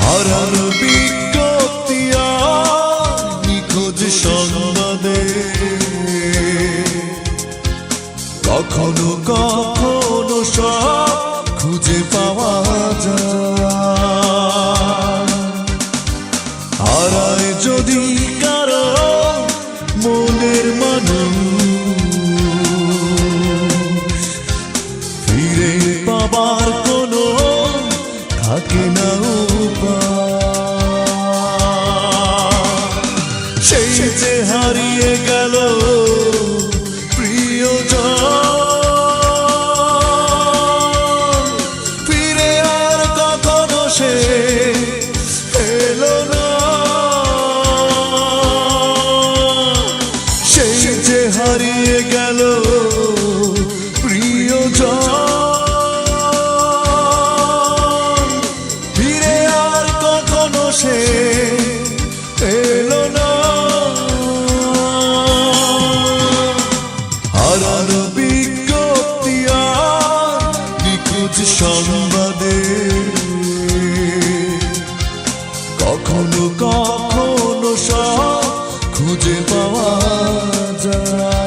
হারানো কখনো কখনো সব খুঁজে পাওয়া যায়। যে হারিয়ে গেল প্রিয়জন। ফিরে আর কখনো সে খুঁজে পাওয়া যায়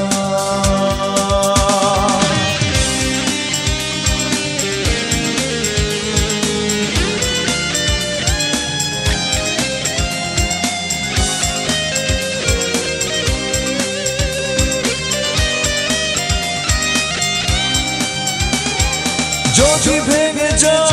যদি ভেঙে যায়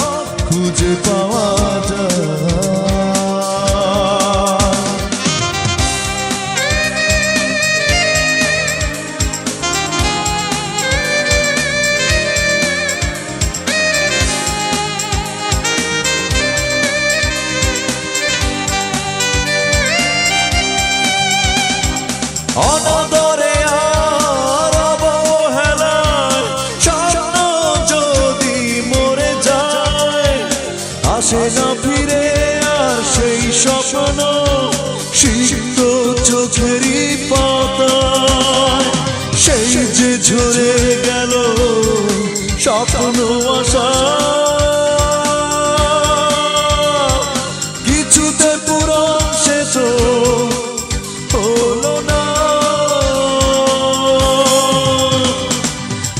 খুঁজে পাওয়া যায় স্বপ্ন সিক্ত চোখেরই পাতায় সেই যে ঝরে গেল স্বপ্ন আশা। কিছুতে সে তো হলো না।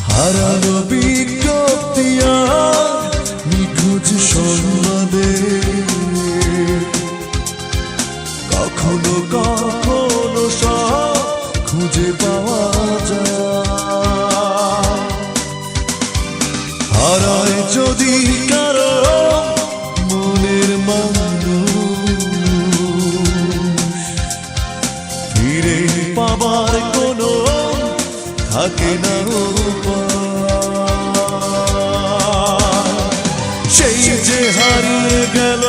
হারানো বিজ্ঞপ্তি আর নিখোঁজ সংবাদে যদি কারও মনের ফিরে পাবার কোনো থাকে না সেই যে হারিয়ে গেল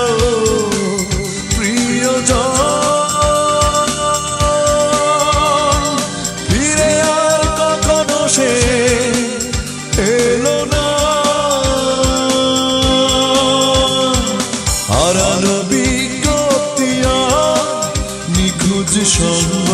হারানো নিখুঁজ সম্ভব।